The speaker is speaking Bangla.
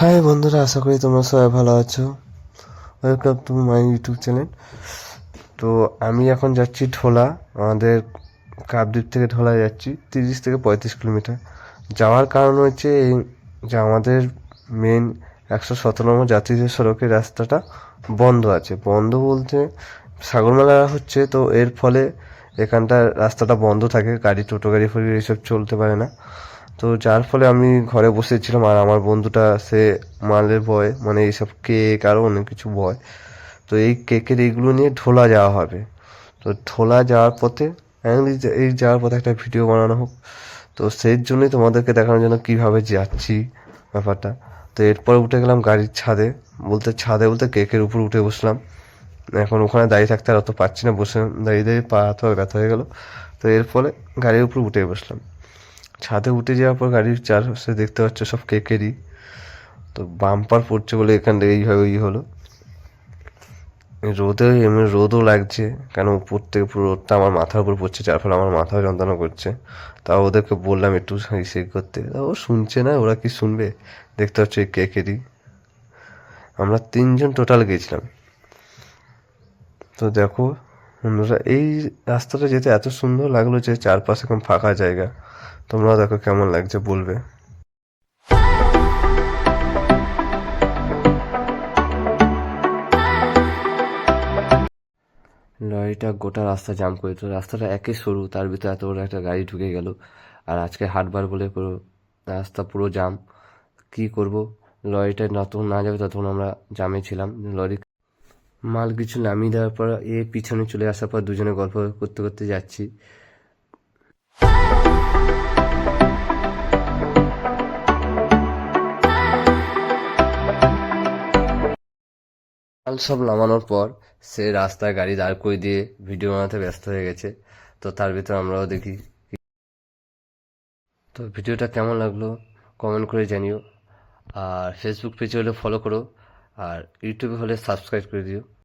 হাই বন্ধুরা, আশা করি তোমরা সবাই ভালো আছো। Welcome to my YouTube channel তো আমি এখন যাচ্ছি ঢোলা আমাদের কাপদ্বীপ থেকে ঢোলা যাচ্ছি, তিরিশ থেকে পঁয়ত্রিশ কিলোমিটার। যাওয়ার কারণ হচ্ছে এই যে আমাদের মেন একশো সতেরো নম্বর জাতীয় সড়কের রাস্তাটা বন্ধ আছে। বন্ধ বলতে সাগরমেলা হচ্ছে, তো এর ফলে এখানটা রাস্তাটা বন্ধ থাকে, গাড়ি, টোটো, গাড়ি ফাড়ি এইসব চলতে পারে না। তো যার ফলে আমি ঘরে বসেছিলাম আর আমার বন্ধুটা, সে মালের বয় মানে এইসব কেক আরও অনেক কিছু বয় তো এই কেকের এইগুলো নিয়ে ঢোলা যাওয়া হবে। তো ঢোলা যাওয়ার পথে এই যাওয়ার পথে একটা ভিডিও বানানো হোক। তো সেই জন্যই তোমাদেরকে দেখানোর জন্য কীভাবে যাচ্ছি ব্যাপারটা। তো এরপর উঠে গেলাম গাড়ির ছাদে, বলতে ছাদে বলতে কেকের উপর উঠে বসলাম। এখন ওখানে দাঁড়িয়ে থাকতে আর অত পারছি না, বসে দাঁড়িয়ে দাঁড়িয়ে পা হাত ব্যথা হয়ে গেল। তো এর ফলে গাড়ির উপর উঠে বসলাম। ছাদে উঠে যাওয়ার পর গাড়ির চারপাশে দেখতে পাচ্ছ সব কেকেরই। তো বাম্পার পড়ছে বলে এখান থেকে এইভাবে ওই হলো। রোদে এমনি রোদও লাগছে, কেন উপর থেকে পুরো রোদটা আমার মাথার উপর পড়ছে, যার ফলে আমার মাথা যন্ত্রণা করছে। তাও ওদেরকে বললাম একটু সেই করতে। তা ও শুনছে না, ওরা কি শুনবে? দেখতে পাচ্ছ এই কেকেরই। আমরা তিনজন টোটাল গেছিলাম। তো দেখো বন্ধুরা, এই রাস্তাটা যেতে এত সুন্দর লাগল যে চারপাশে এখন ফাঁকা জায়গা। তোমরাও দেখো কেমন লাগছে বলবে। লরিটা গোটা রাস্তা জাম করে তো রাস্তাটা একে সরু, তার ভিতরে এত বড় একটা গাড়ি ঢুকে গেল। আর আজকে হাটবার বলে পুরো রাস্তা পুরো জাম কি করব? লরিটা যতক্ষণ না যাবে ততক্ষণ আমরা জামে ছিলাম। লরি মাল কিছু নামিয়ে দেওয়ার পর এ পিছনে চলে আসার পর দুজনে গল্প করতে করতে যাচ্ছি। মাল সব নামানোর পর সে রাস্তায় গাড়ি দাঁড় করে দিয়ে ভিডিও বানাতে ব্যস্ত হয়ে গেছে। তো তার ভিতর আমরাও দেখি তো ভিডিওটা কেমন লাগল কমেন্ট করে জানিও। আর ফেসবুক পেজে হলে ফলো করো। আর ইউটিউবে হলে সাবস্ক্রাইব করে দিও।